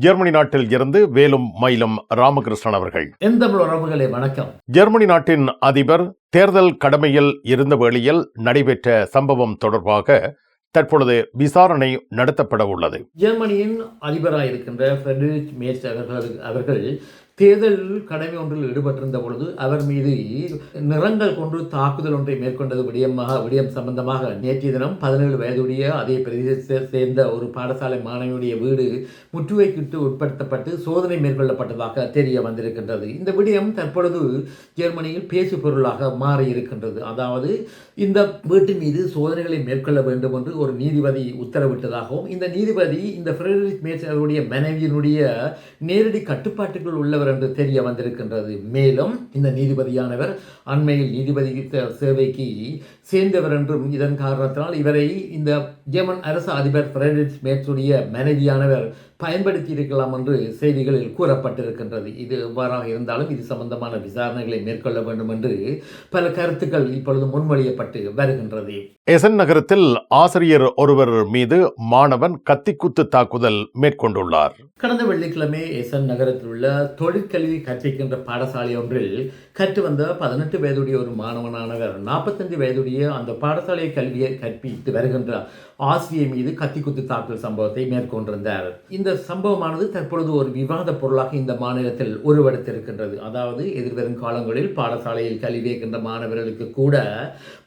Germany நாட்டில் இருந்து வேலும் மயிலும் ராமகிருஷ்ணன் அவர்கள். எந்தமிழ் உறவுகளே வணக்கம். ஜெர்மனி நாட்டின் அதிபர் தேர்தல் கடமையில் இருந்த வேளையில் நடைபெற்ற சம்பவம் தொடர்பாக தற்பொழுது விசாரணை நடத்தப்பட உள்ளது. ஜெர்மனியின் அதிபராக இருக்கின்ற ஃப்ரெட்ரிச் மேர்ச் அவர்கள் அவர்கள் தேர்தல் கடமை ஒன்றில் ஈடுபட்டிருந்த பொழுது அவர் மீது நிறங்கள் கொண்டு தாக்குதல் ஒன்றை மேற்கொண்டது விடயமாக விடயம் சம்பந்தமாக நேற்றைய தினம் பதினேழு வயதுடைய அதே பிரதேசத்தை சேர்ந்த ஒரு பாடசாலை மாணவியுடைய வீடு முற்றுகைக்கிட்டு உட்படுத்தப்பட்டு சோதனை மேற்கொள்ளப்பட்டதாக தெரிய வந்திருக்கின்றது. இந்த விடயம் தற்பொழுது ஜெர்மனியில் பேசு பொருளாக மாறி இருக்கின்றது அதாவது இந்த வீட்டு மீது சோதனைகளை மேற்கொள்ள வேண்டும் என்று ஒரு நீதிபதி உத்தரவிட்டதாகவும் இந்த நீதிபதி இந்த ஃப்ரெட்ரிக் மேட்ச் மனைவியினுடைய நேரடி கட்டுப்பாட்டுக்குள் உள்ளவர் என்று தெரிய வந்திருக்கின்றது. மேலும் இந்த நீதிபதியானவர் அண்மையில் நீதிபதி சேவைக்கு சேர்ந்தவர் என்றும் இதன் காரணத்தினால் இவரை இந்த ஜெர்மன் அரசு அதிபர் ஃப்ரெட்ரிக் மேட்சுடைய மனைவியானவர் பயன்படுத்தி இருக்கலாம் என்று செய்திகளில் கூறப்பட்டிருக்கின்றது. இது எவ்வாறாக இருந்தாலும் இது சம்பந்தமான விசாரணைகளை மேற்கொள்ள வேண்டும் என்று பல கருத்துக்கள் இப்பொழுது முன்மொழியப்பட்டு வருகின்றது. எசன் நகரத்தில் ஆசிரியர் ஒருவர் மீது மாணவன் கத்திக்குத்து தாக்குதல் மேற்கொண்டுள்ளார். கடந்த வெள்ளிக்கிழமை எசன் நகரத்தில் உள்ள தொழிற்கல்வி கற்பிக்கின்ற பாடசாலை ஒன்றில் கற்று வந்த பதினெட்டு வயதுடைய ஒரு மாணவனானவர் நாற்பத்தஞ்சு வயதுடைய அந்த பாடசாலை கல்வியை கற்பித்து வருகின்ற ஆசியை மீது கத்திக்குத்து தாக்குதல் சம்பவத்தை மேற்கொண்டிருந்தார். இந்த சம்பவமானது தற்பொழுது ஒரு விவாத பொருளாக இந்த மாநிலத்தில் உருவெடுத்திருக்கின்றது. அதாவது எதிர்வரும் காலங்களில் பாடசாலையில் கல்வி இருக்கின்ற மாணவர்களுக்கு கூட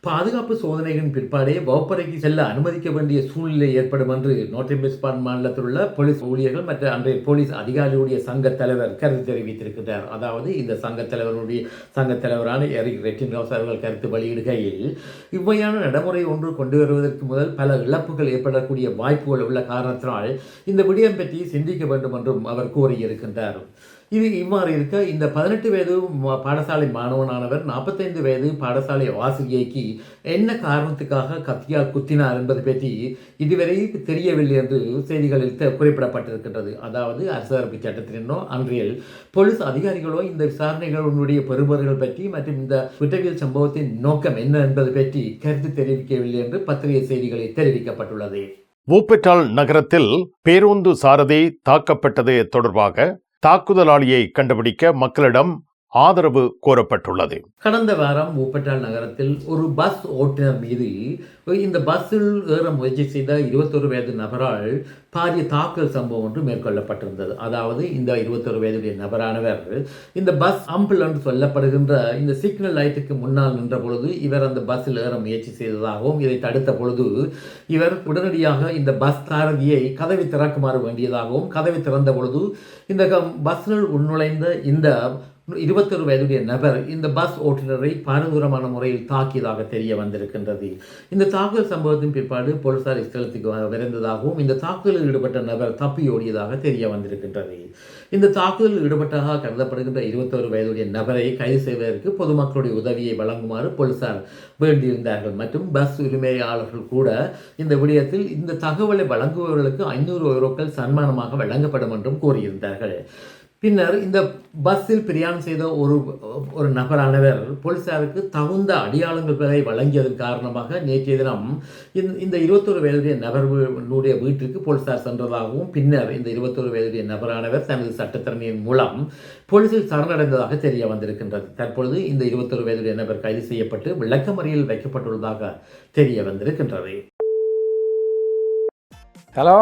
பாதுகாப்பு சோதனைகளின் பிற்பாடே வகுப்பறைக்கு செல்ல அனுமதிக்க வேண்டிய சூழ்நிலை ஏற்படும் என்று நோட்டிம்பிஸ்பான் மாநிலத்தில் உள்ள போலீஸ் ஊழியர்கள் மற்றும் அன்றைய போலீஸ் அதிகாரிகளுடைய சங்க தலைவர் கருத்து தெரிவித்திருக்கிறார் அதாவது இந்த சங்க தலைவருடைய சங்க தலைவரான எரிக் ரெட்டின்ஹவுஸ் அவர்கள் கருத்து வெளியிடுகையில் இவ்வையான நடைமுறை ஒன்று கொண்டு வருவதற்கு முதல் பல இழப்புகள் ஏற்படக்கூடிய வாய்ப்புகள் உள்ள காரணத்தினால் இந்த விடயம் பற்றி சிந்திக்க வேண்டும் என்றும் அவர் கூறியிருக்கின்றார். இது இவ்வாறு இருக்க இந்த பதினெட்டு வயது பாடசாலை மாணவனானவர் நாற்பத்தைந்து வயது பாடசாலை ஆசிரியைக்கு என்ன காரணத்துக்காக கத்தியால் குத்தினார் என்பது பற்றி இதுவரை தெரியவில்லை என்று செய்திகளில் குறிப்பிடப்பட்டிருக்கின்றது. அதாவது அரசரப்பு சட்டத்தினோ அன்றியல் போலீஸ் அதிகாரிகளோ இந்த விசாரணைகளுடைய பெறுபவர்கள் பற்றி மற்றும் இந்த குற்றவியல் சம்பவத்தின் நோக்கம் என்ன என்பது பற்றி கருத்து தெரிவிக்கவில்லை என்று பத்திரிகை செய்திகளில் தெரிவிக்கப்பட்டுள்ளது. வூப்பெட்டால் நகரத்தில் பேருந்து சாரதி தாக்கப்பட்டது தொடர்பாக தாக்குதலாளியை கண்டுபிடிக்க மக்களிடம் ஆதரவு கோரப்பட்டுள்ளது. கடந்த வாரம் ஊப்பட்டால் நகரத்தில் ஒரு பஸ் ஓட்டுநர் மீது இந்த பஸ்ஸில் ஏற முயற்சி செய்த இருபத்தொரு வயது நபரால் பாரிய தாக்குதல் சம்பவம் ஒன்று மேற்கொள்ளப்பட்டிருந்தது. அதாவது இந்த இருபத்தொரு வயதுடைய நபரானவர் இந்த பஸ் அம்பிள் என்று சொல்லப்படுகின்ற இந்த சிக்னல் லைட்டுக்கு முன்னால் நின்ற பொழுது இவர் அந்த பஸ்ஸில் ஏற முயற்சி செய்ததாகவும் இதை தடுத்த பொழுது இவர் உடனடியாக இந்த பஸ் சாரதியை கதவை திறக்குமாறு வேண்டியதாகவும் கதவை திறந்த பொழுது இந்த பஸ்ஸில் உள்நுழைந்த இந்த இருபத்தொரு வயதுடைய நபர் இந்த பஸ் ஓட்டுநரை பாரதூரமான முறையில் தாக்கியதாக தெரிய வந்திருக்கின்றது. இந்த தாக்குதல் சம்பவத்தின் பிற்பாடு போலீசார் ஸ்தலத்துக்கு வ- விரைந்ததாகவும் இந்த தாக்குதலில் ஈடுபட்ட நபர் தப்பியோடியதாக தெரிய வந்திருக்கின்றது. இந்த தாக்குதலில் ஈடுபட்டதாக கருதப்படுகின்ற இருபத்தொரு வயதுடைய நபரை கைது செய்வதற்கு பொதுமக்களுடைய உதவியை வழங்குமாறு போலீசார் வேண்டியிருந்தார்கள். மற்றும் பஸ் உரிமையாளர்கள் கூட இந்த விடயத்தில் இந்த தகவலை வழங்குபவர்களுக்கு ஐநூறு யூரோக்கள் சன்மானமாக வழங்கப்படும் என்றும் கூறியிருந்தார்கள். பின்னர் இந்த பஸ்ஸில் பிரயாணம் செய்த ஒரு ஒரு நபரானவர் போலீசாருக்கு தகுந்த அடையாளங்களை வழங்கியதன் காரணமாக நேற்றைய தினம் இந்த- இந்த இருபத்தொரு வயதுடைய நபர்களுடைய வீட்டிற்கு போலீசார் சென்றதாகவும் பின்னர் இந்த இருபத்தொரு வயதுடைய நபரானவர் தனது சட்டத்திறமையின் மூலம் போலீசில் சரணடைந்ததாக தெரிய வந்திருக்கின்றது. தற்பொழுது இந்த இருபத்தொரு வயதுடைய நபர் கைது செய்யப்பட்டு விளக்கமறியில் வைக்கப்பட்டுள்ளதாக தெரிய வந்திருக்கின்றது. ஹலோ?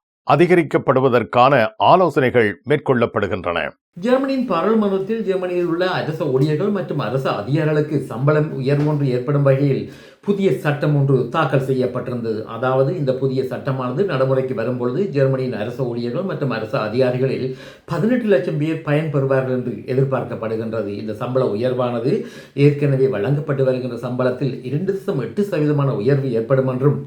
அதிகரிக்கப்படுவதற்கான ஆலோசனைகள் மேற்கொள்ளப்படுகின்றன. ஜெர்மனியின் பாராளுமன்றத்தில் ஜெர்மனியில் உள்ள அரச ஊழியர்கள் மற்றும் அரசு அதிகாரிகளுக்கு சம்பளம் உயர்வொன்று ஏற்படும் வகையில் புதிய சட்டம் ஒன்று தாக்கல் செய்யப்பட்டிருந்தது. அதாவது இந்த புதிய சட்டமானது நடைமுறைக்கு வரும்பொழுது ஜெர்மனியின் அரச ஊழியர்கள் மற்றும் அரசு அதிகாரிகளில் பதினெட்டு லட்சம் பேர் பயன்பெறுவார்கள் என்று எதிர்பார்க்கப்படுகின்றது. இந்த சம்பள உயர்வானது ஏற்கனவே வழங்கப்பட்டு வருகின்ற சம்பளத்தில் இரண்டு தசம் எட்டு சதவீதமான உயர்வு ஏற்படும் என்றும்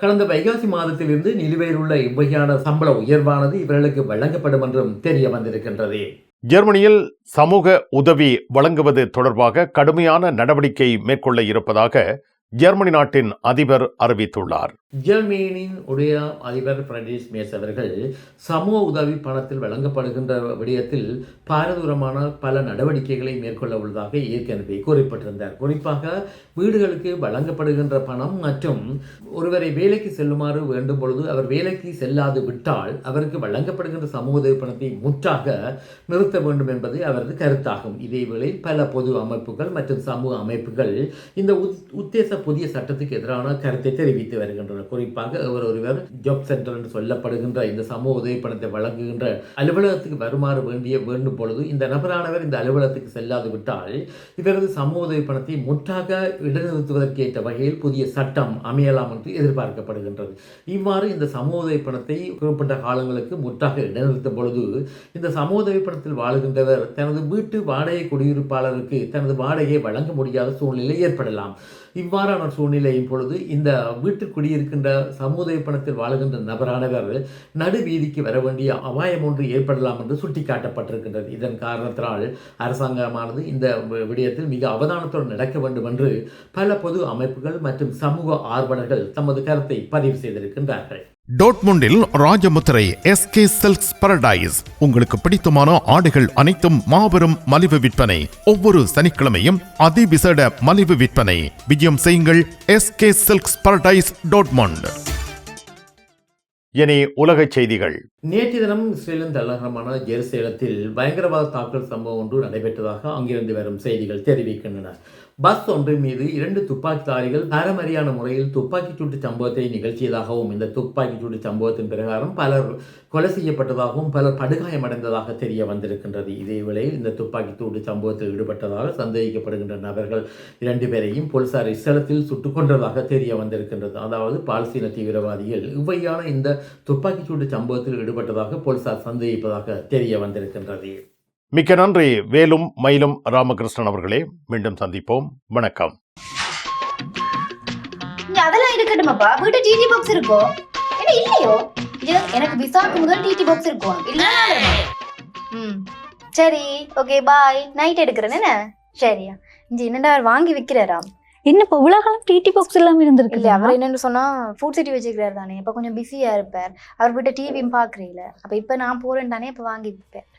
கடந்த வைகாசி மாதத்திலிருந்து நிலுவையில் உள்ள இவ்வகையான சம்பள உயர்வானது இவர்களுக்கு வழங்கப்படும் என்றும் தெரிய வந்திருக்கின்றது ஜெர்மனியில் சமூக உதவி வழங்குவது தொடர்பாக கடுமையான நடவடிக்கை மேற்கொள்ள இருப்பதாக ஜெர்மனி நாட்டின் அதிபர் அறிவித்துள்ளார். ஜெர்மனியின் உடைய அதிபர் பிரதேஷ் மேஸ் அவர்கள் சமூக உதவி பணத்தில் வழங்கப்படுகின்ற விடயத்தில் பாரதூரமான பல நடவடிக்கைகளை மேற்கொள்ள உள்ளதாக ஏற்கனவே குறிப்பிட்டிருந்தார். குறிப்பாக வீடுகளுக்கு வழங்கப்படுகின்ற பணம் மற்றும் ஒருவரை வேலைக்கு செல்லுமாறு வேண்டும் பொழுது அவர் வேலைக்கு செல்லாது விட்டால் அவருக்கு வழங்கப்படுகின்ற சமூக உதவி பணத்தை முற்றாக நிறுத்த வேண்டும் என்பது அவரது கருத்தாகும். இதேவேளை பல பொது அமைப்புகள் மற்றும் சமூக அமைப்புகள் இந்த உத்- உத்தேச புதிய சட்டத்துக்கு எதிரான கருத்தை தெரிவித்து வருகின்றனர். குறிப்பாக அவர் ஒருவர் ஜாப் சென்டர் என்று சொல்லப்படுகின்ற இந்த சமூக உதவி பணத்தை வழங்குகின்ற அலுவலகத்துக்கு வருமாறு வேண்டிய வேண்டும் பொழுது இந்த நபரானவர் இந்த அலுவலகத்துக்கு செல்லாது விட்டால் இவரது சமூக உதவி பணத்தை முற்றாக இடைநிறுத்துவதற்கு ஏற்ற வகையில் புதிய சட்டம் அமையலாம் என்று எதிர்பார்க்கப்படுகின்றது. இவ்வாறு இந்த சமூக உதவி பணத்தை குறிப்பிட்ட காலங்களுக்கு முற்றாக இடைநிறுத்தும் பொழுது இந்த சமூக உதவி பணத்தில் வாழுகின்றவர் தனது வீட்டு வாடகை குடியிருப்பாளருக்கு தனது வாடகையை வழங்க முடியாத சூழ்நிலை ஏற்படலாம். இவ்வாறான சூழ்நிலையின் பொழுது இந்த வீட்டில் குடியிருக்கின்ற சமுதாய பணத்தில் வாழுகின்ற நபரானவர் நடு வீதிக்கு வர வேண்டிய அபாயம் ஒன்று ஏற்படலாம் என்று சுட்டிக்காட்டப்பட்டிருக்கின்றது. இதன் காரணத்தினால் அரசாங்கமானது இந்த விடயத்தில் மிக அவதானத்துடன் நடக்க வேண்டும் என்று பல பொது அமைப்புகள் மற்றும் சமூக ஆர்வலர்கள் தமது கருத்தை பதிவு செய்திருக்கின்றார்கள். டோட்முண்டில் ராஜமுத்திரை எஸ்கே செல்ஸ் பரடைஸ் உங்களுக்கு பிடித்தமான ஆடைகள் அனைத்தும் மாபெரும் மலிவு விற்பனை. ஒவ்வொரு சனிக்கிழமையும் அதிவிசேட மலிவு விற்பனை. விஜயம் செய்யுங்கள் எஸ்கே சில்க்ஸ் பரடைஸ் டோட்மண்ட். இனி உலக செய்திகள். நேற்று தினம் இஸ்ரேலின் தலைநகரமான ஜெருசலேத்தில் பயங்கரவாத தாக்குதல் சம்பவம் ஒன்று நடைபெற்றதாக அங்கிருந்து வரும் செய்திகள் தெரிவிக்கின்றன. பஸ் ஒன்றின் மீது இரண்டு துப்பாக்கிதாரிகள் பாரம்பரியான முறையில் துப்பாக்கிச் சூட்டு சம்பவத்தை நிகழ்த்தியதாகவும் இந்த துப்பாக்கிச் சூட்டு சம்பவத்தின் பிரகாரம் பலர் கொலை செய்யப்பட்டதாகவும் பலர் படுகாயமடைந்ததாக தெரிய வந்திருக்கின்றது. இதே வேளையில் இந்த துப்பாக்கி சூட்டு சம்பவத்தில் ஈடுபட்டதாக சந்தேகிக்கப்படுகின்ற நபர்கள் இரண்டு பேரையும் போலீசார் இஸ்தலத்தில் சுட்டுக் கொன்றதாக தெரிய வந்திருக்கின்றது. அதாவது பாலஸ்தீன தீவிரவாதிகள் இவ்வையான இந்த துப்பாக்கிச்சூட்டு சம்பவத்தில் ஈடுபட்டதாக போலீசார் சந்தேகிப்பதாக தெரிய வந்திருக்கின்றது. மிக்க நன்றி. வேலும் மயிலும் ராமகிருஷ்ணன் அவர்களே. மீண்டும் சந்திப்போம். வணக்கம். அதெல்லாம் இருக்கட்டுமாப்பா? வீட்டு டிடி பாக்ஸ் இருக்கோ? என்ன இல்லையோ? எனக்கு விசாக்கு முதல் டிடி பாக்ஸ் இருக்கும் இல்ல ம். சரி. Okay bye. நைட் எடுக்கிறேன் என்ன? சரியா இங்க என்னடா அவர் வாங்கி விக்கிறாரா என்ன இப்போ காலம் டிடி பாக்ஸ் இல்லாம இருந்திருக்கு இல்ல அவர் என்னன்னு சொன்னா ஃபுட் சிட்டி வச்சுக்கிறாரு தானே. இப்ப கொஞ்சம் பிஸியா இருப்பார். அவர் வீட்டை டிவியும் பாக்குறீங்கள அப்ப இப்ப நான் போறேன் தானே இப்ப வாங்கி விற்பேன்